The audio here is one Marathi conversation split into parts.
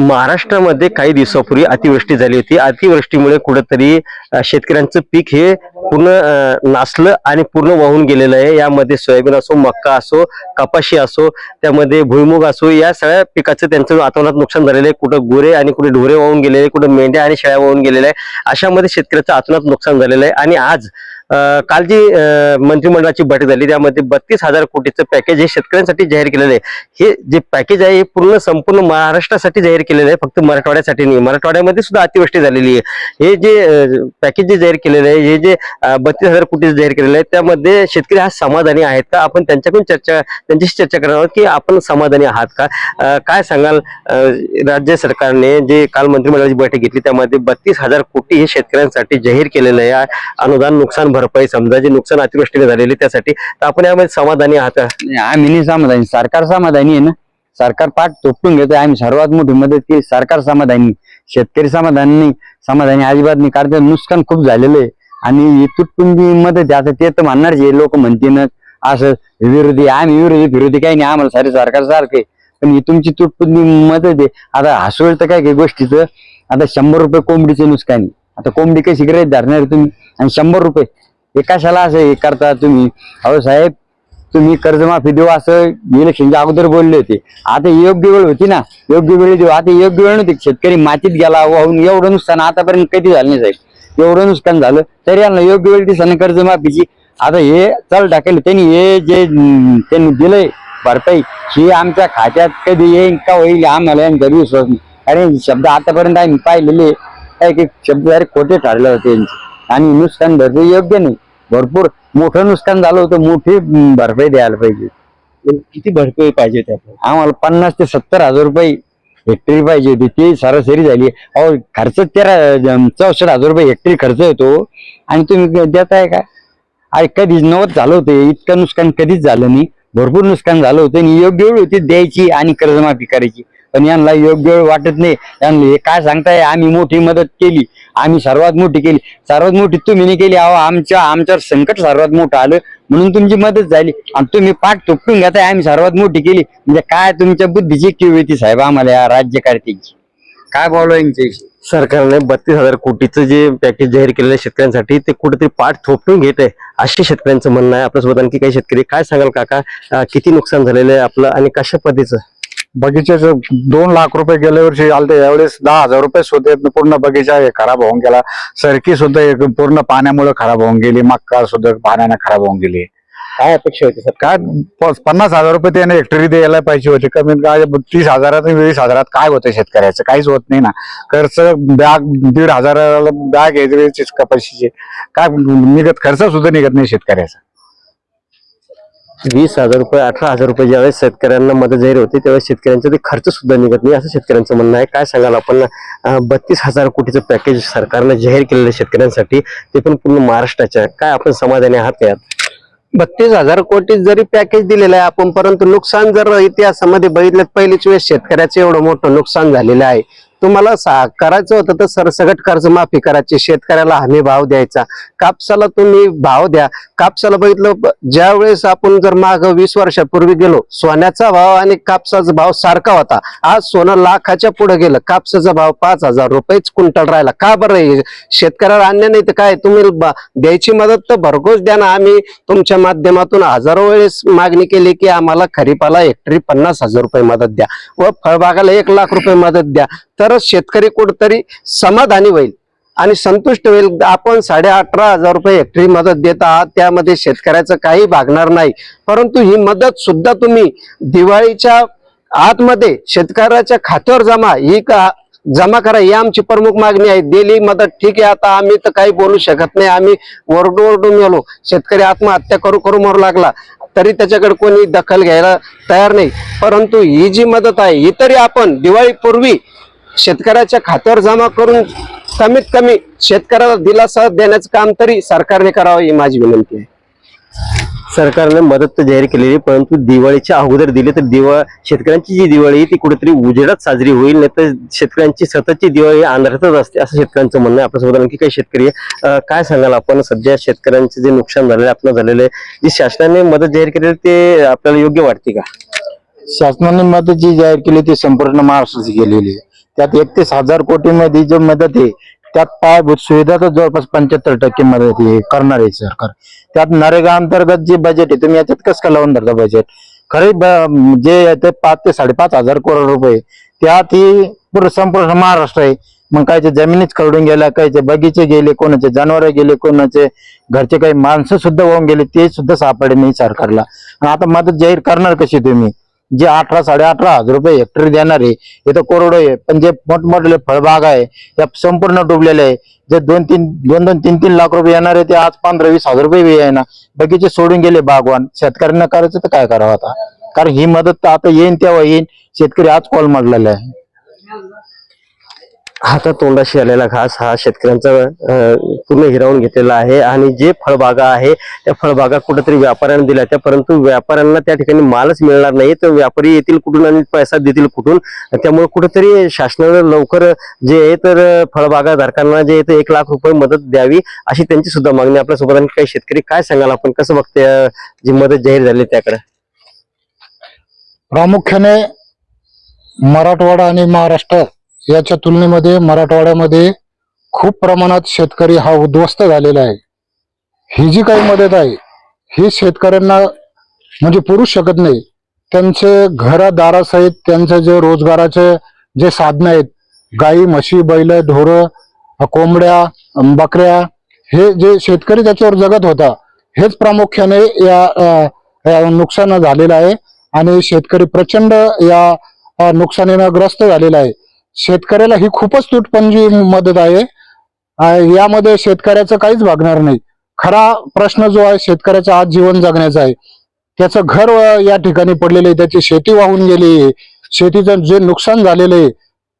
महाराष्ट्रामध्ये काही दिवसापूर्वी अतिवृष्टी झाली होती. अतिवृष्टीमुळे कुठंतरी शेतकऱ्यांचं पीक हे पूर्ण नासलं आणि पूर्ण वाहून गेलेलं आहे. यामध्ये सोयाबीन असो मक्का असो कपाशी असो त्यामध्ये भुईमुग असो या सगळ्या पिकाचं त्यांचं वातावरणात नुकसान झालेलं आहे. कुठं गोरे आणि कुठे ढोरे वाहून गेलेले कुठं मेंढ्या आणि शेळ्या वाहून गेलेल्या आहे. अशामध्ये शेतकऱ्याचं आतोनात नुकसान झालेलं आहे. आणि आज काल जी मंत्रिमंडळाची बैठक झाली त्यामध्ये बत्तीस हजार कोटीचं पॅकेज हे शेतकऱ्यांसाठी जाहीर केलेलं आहे. हे जे पॅकेज आहे हे पूर्ण संपूर्ण महाराष्ट्रासाठी जाहीर केलेलं आहे फक्त मराठवाड्यासाठी नाही. मराठवाड्यामध्ये सुद्धा अतिवृष्टी झालेली आहे. हे जे पॅकेज जे जाहीर केलेलं आहे हे जे बत्तीस हजार कोटी जाहीर केलेलं आहे त्यामध्ये शेतकरी हा समाधानी आहेत का? आपण त्यांच्याकडून चर्चा त्यांच्याशी चर्चा करणार आहोत की आपण समाधानी आहात का? काय सांगाल राज्य सरकारने जे काल मंत्रिमंडळाची बैठक घेतली त्यामध्ये बत्तीस हजार कोटी हे शेतकऱ्यांसाठी जाहीर केलेलं आहे. अनुदान नुकसान भरपाई समजा जे नुकसान अतिवृष्टीने झालेले त्यासाठी तर आपण यामध्ये समाधानी आहात का? आम्ही नाही समाधानी. सरकार समाधानी आहे ना? सरकार पाठ तोपटून घेतोय. आम्ही सर्वात मोठी मदत केली. सरकार समाधानी. शेतकरी समाधानी नाही. समाधानी अजिबात नाही. कारण नुकसान खूप झालेलं आहे. आणि ही तुटपुंजी मदत आहे. आता ते तर म्हणणार जे लोक म्हणतील असं विरोधी. आम्ही विरोधी विरोधी काही नाही. आम्हाला सारे सरकार सारखे पण ही तुमची तुटपुंजी मदत आहे. आता हसवळ तर काय काही गोष्टीचं? आता शंभर रुपये कोंबडीचे नुकसान आहे. आता कोंबडी कशी ग्रहित धरणार तुम्ही? आणि शंभर रुपये हे कशाला असं हे करता तुम्ही? अहो साहेब तुम्ही कर्जमाफी देऊ असं इलेक्शनच्या अगोदर बोलले होते. आता योग्य वेळ होती ना? योग्य वेळ देऊ. आता योग्य वेळ नव्हती. शेतकरी मातीत गेला वाहून एवढं नुकसान आतापर्यंत कधी झालं नाही साहेब. एवढं नुकसान झालं तरी यांना योग्य वेळ दिसणं कर्जमाफीची. आता हे चल टाकेल त्यांनी हे जे त्यांनी दिलंय भरपाई ही आमच्या खात्यात कधी येईन का होईल आम्हाला यांचा विश्वास नाही. कारण शब्द आतापर्यंत आम्ही पाहिलेले. काही काही शब्द खोटे ठरले होते यांचे. आणि नुकसान भरपाई योग्य नाही. भरपूर मोठं नुकसान झालं होतं मोठी भरपाई द्यायला पाहिजे. किती भरपाई पाहिजे होती आपल्याला आम्हाला पन्नास ते सत्तर हजार रुपये हेक्टरी पाहिजे होती. ती सरासरी झाली. अहो खर्च तेरा चौसष्ट हजार रुपये हेक्टरी खर्च येतो. आणि तुम्ही देताय का? अरे कधीच नवत झालं होतं. इतकं नुकसान कधीच झालं नाही. भरपूर नुकसान झालं होतं. आणि योग्य वेळ होती द्यायची आणि कर्जमाफी करायची. पण यांना योग्य वेळ वाटत नाही. यांना हे काय सांगताय? आम्ही मोठी मदत केली. आम्ही सर्वात मोठी केली. सर्वात मोठी तुम्ही नाही केली. अहो आमच्या आमच्यावर संकट सर्वात मोठं आलं. म्हणून तुमची मदत झाली. आणि तुम्ही पाठ तुपटून घेताय. आम्ही सर्वात मोठी केली. म्हणजे काय तुमच्या बुद्धीची किव येते साहेब आम्हाला या राज्यकर्त्यांची काय बोलू यांच्याविषयी? सरकारने बत्तीस हजार कोटीचं जे पॅकेज जाहीर केलेलं आहे शेतकऱ्यांसाठी ते कुठेतरी पाठ थोपटून घेत आहे. असे शेतकऱ्यांचं म्हणणं आहे. आपल्यासोबत आणखी काही शेतकरी काय सांगाल काका? किती नुकसान झालेलं आहे आपलं आणि कशा पद्धतीचं? बगीच्याचं दोन लाख रुपये गेल्या वर्षी आलते यावेळेस दहा हजार रुपये सुद्धा पूर्ण बगीचा हे खराब होऊन गेला. सरकी सुद्धा एक पूर्ण पाण्यामुळे खराब होऊन गेली. मक्का सुद्धा पाण्याने खराब होऊन गेली. काय अपेक्षा होती सर? काय पन्नास हजार रुपये त्याने हेक्टरी द्यायला पाहिजे होते. कमीत काय तीस हजारात वीस हजारात काय होतं शेतकऱ्याचं? काहीच होत नाही ना. खर्च बॅग दीड हजाराला बॅग घ्यायची कपाशीची काय निघत खर्च सुद्धा निघत नाही शेतकऱ्याचा. वीस हजार रुपये अठरा हजार रुपये ज्यावेळेस शेतकऱ्यांना मदत जाहीर होते त्यावेळेस शेतकऱ्यांचा ते खर्च सुद्धा निघत नाही. असं शेतकऱ्यांचं म्हणणं आहे. काय सांगाल आपण? बत्तीस हजार कोटीचं पॅकेज सरकारनं जाहीर केलेलं आहे शेतकऱ्यांसाठी ते पण पूर्ण महाराष्ट्राच्या. काय आपण समाधानी आहात यात? बत्तीस हजार कोटी जरी पॅकेज दिलेलं आहे आपण परंतु नुकसान जर इतिहासामध्ये बघितलं पहिलीच वेळेस शेतकऱ्याचं एवढं मोठं नुकसान झालेलं आहे. तुम्हाला सा- करायचं होतं तर सरसकट कर्जमाफी करायची शेतकऱ्याला हमी भाव द्यायचा. कापसाला तुम्ही भाव द्या. कापसाला बघितलं ज्या वेळेस आपण जर माग वीस वर्षापूर्वी गेलो सोन्याचा भाव आणि कापसाचा भाव सारखा होता. आज सोनं लाखाच्या पुढे गेलं कापसाचा भाव पाच हजार रुपयेच क्विंटल राहिला. का बरं शेतकऱ्याला अन्य नाही तर काय? तुम्ही द्यायची मदत तर भरघोस द्या ना. आम्ही तुमच्या माध्यमातून हजारो वेळेस मागणी केली की आम्हाला खरीपाला हेक्टरी पन्नास हजार रुपये मदत द्या. व फळबागाला एक लाख रुपये मदत द्या. तरच शेतकरी कुठतरी समाधानी होईल आणि संतुष्ट होईल. आपण साडे अठरा हजार रुपये हेक्टरी मदत देत आहात. त्यामध्ये शेतकऱ्याचं काही भागणार नाही. परंतु ही मदत सुद्धा तुम्ही दिवाळीच्या आतमध्ये शेतकऱ्याच्या खात्यावर जमा ही का जमा करा ही आमची प्रमुख मागणी आहे. दिली मदत ठीक आहे. आता आम्ही तर काही बोलू शकत नाही. आम्ही ओरडू ओरडून गेलो शेतकरी आत्महत्या करू करू मरू लागला. तरी त्याच्याकडे कोणी दखल घ्यायला तयार नाही. परंतु ही जी मदत आहे ही तरी आपण दिवाळीपूर्वी शेतकऱ्याच्या खात्यावर जमा करून कमीत कमी शेतकऱ्याला दिलासा देण्याचं काम तरी सरकारने करावं ही माझी विनंती आहे. सरकारने मदत तर जाहीर केलेली परंतु दिवाळीच्या अगोदर दिली तर दिवा शेतकऱ्यांची जी दिवाळी आहे ती कुठेतरी उजेडात साजरी होईल नाही तर शेतकऱ्यांची सततची दिवाळी अंधारातच असते असं शेतकऱ्यांचं म्हणणं आहे. आपल्यासोबत आणखी काही शेतकरी काय सांगाल आपण? सध्या शेतकऱ्यांचे जे नुकसान झालेलं आहे आपलं झालेलं आहे जी शासनाने मदत जाहीर केलेली ते आपल्याला योग्य वाटते का? शासनाने मदत जी जाहीर केली ती संपूर्ण महाराष्ट्राची केलेली आहे. त्यात एकतीस हजार कोटी मध्ये जो मदत आहे त्यात पायाभूत सुविधा तर जवळपास पंच्याहत्तर टक्के मदत हे करणार आहे सरकार. त्यात नरेगा अंतर्गत जे बजेट आहे तुम्ही याच्यात कसं का लावून धरता बजेट खरे ब- जे ते पाच ते साडेपाच हजार करोड रुपये त्यात ही पूर्ण संपूर्ण महाराष्ट्र आहे. मग कायचे जमिनीच खरडून गेल्या कायचे बगीचे गेले कोणाचे जनावर गेले कोणाचे घरचे काही माणसं सुद्धा होऊन गेले ते सुद्धा सापडले नाही सरकारला. आणि आता मदत जाहीर करणार कशी तुम्ही? जे अठरा साडे अठरा हजार रुपये हेक्टर देणार आहे इथं कोरडो आहे. पण जे मोठमोठले फळबाग आहे त्या संपूर्ण डुबलेले आहे. जे दोन तीन दोन दोन तीन तीन लाख रुपये येणार आहे ते आज पंधरा वीस हजार रुपये आहे ना. बगीचे सोडून गेले बागवान. शेतकऱ्यांना करायचं तर काय करावं आता? कारण ही मदत तर आता येईन तेव्हा येईन. शेतकरी आज कॉल मारलेला आहे. हाता तोंडाशी आलेला घास हा शेतकऱ्यांचा पूर्ण हिरावून घेतलेला आहे आणि जे फळबागा आहे त्या फळबागा कुठेतरी व्यापाऱ्यांना दिल्या त्या परंतु व्यापाऱ्यांना त्या ठिकाणी मालच मिळणार नाही तर व्यापारी येतील कुठून आणि पैसा देतील कुठून? त्यामुळे कुठेतरी शासनानं लवकर जे आहे तर फळबागा धारकांना जे आहे ते एक लाख रुपये मदत द्यावी अशी त्यांची सुद्धा मागणी आपल्यासोबत आणि काही शेतकरी काय सांगाल? आपण कसं बघते जी मदत जाहीर झाली त्याकडे? प्रामुख्याने मराठवाडा आणि महाराष्ट्र याच्या तुलनेमध्ये मराठवाड्यामध्ये खूप प्रमाणात शेतकरी हा उद्ध्वस्त झालेला आहे. ही जी काही मदत आहे ही शेतकऱ्यांना म्हणजे पुरू शकत नाही. त्यांचे घरादारासहित त्यांचे जे रोजगाराचे जे साधनं आहेत गाई म्हशी बैल ढोरं कोंबड्या बकऱ्या हे जे शेतकरी त्याच्यावर जगत होता हेच प्रामुख्याने या या नुकसान झालेलं आहे आणि शेतकरी प्रचंड या नुकसानीनं ग्रस्त झालेला आहे. शेतकऱ्याला ही खूपच तुटपंजी मदत आहे. यामध्ये शेतकऱ्याचं काहीच भागणार नाही. खरा प्रश्न जो आहे शेतकऱ्याचा आज जीवन जगण्याचा आहे. त्याचं घर या ठिकाणी पडलेलं आहे त्याची शेती वाहून गेली आहे. शेतीचं जे नुकसान झालेलं आहे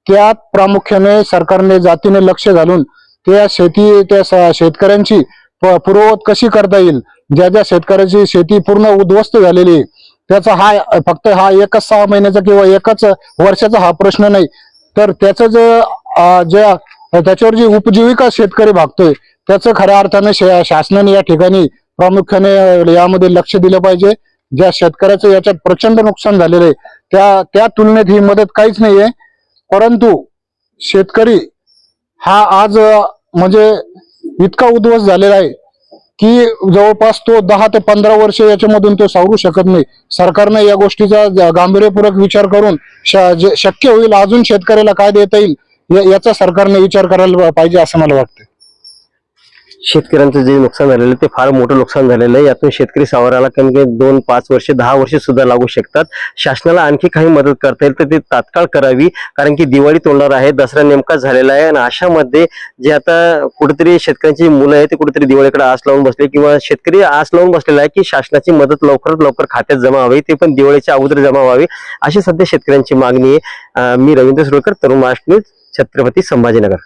त्यात प्रामुख्याने सरकारने जातीने लक्ष घालून त्या शेती त्या शेतकऱ्यांची पूर्ववत कशी करता येईल? ज्या ज्या शेतकऱ्याची शेती पूर्ण उद्ध्वस्त झालेली आहे त्याचा हा फक्त हा एकच सहा महिन्याचा किंवा एकच वर्षाचा हा प्रश्न नाही. तर त्याचं जे ज्या त्याच्यावर जी उपजीविका शेतकरी भागतोय त्याचं खऱ्या अर्थाने शा- शासनाने या ठिकाणी प्रामुख्याने यामध्ये लक्ष दिलं पाहिजे. ज्या शेतकऱ्याचं याच्यात प्रचंड नुकसान झालेलं आहे त्या त्या तुलनेत ही मदत काहीच नाहीये. परंतु शेतकरी हा आज म्हणजे इतका उद्ध्वस्त झालेला आहे की जवळपास तो दहा ते पंधरा वर्ष याच्यामधून तो सावरू शकत नाही. सरकारने या गोष्टीचा गांभीर्यपूरक गांभीर्यपूर्वक विचार करून श- जे शक्य होईल अजून शेतकऱ्याला काय देता येईल या- याचा सरकारने विचार करायला पाहिजे असं मला वाटतं शेतकऱ्यांचं जे नुकसान झालेलं आहे ते फार मोठं नुकसान झालेलं आहे. यातून शेतकरी सावराला कमी कमी दोन पाच वर्ष दहा वर्ष सुद्धा लागू शकतात. शासनाला आणखी काही मदत करता येईल तर ते तात्काळ करावी कारण की दिवाळी तोंडावर आहे दसरा नेमकाच झालेला आहे. आणि अशामध्ये जे आता कुठेतरी शेतकऱ्यांची मुलं आहे ते कुठेतरी दिवाळीकडे आस लावून बसले किंवा शेतकरी आस लावून बसलेला आहे की शासनाची मदत लवकरात लवकर खात्यात जमा व्हावी ते पण दिवाळीच्या अगोदर जमा व्हावी. अशी सध्या शेतकऱ्यांची मागणी आहे. मी रवींद्र सुरकर तरुण महाराष्ट्र न्यूज छत्रपती संभाजीनगर.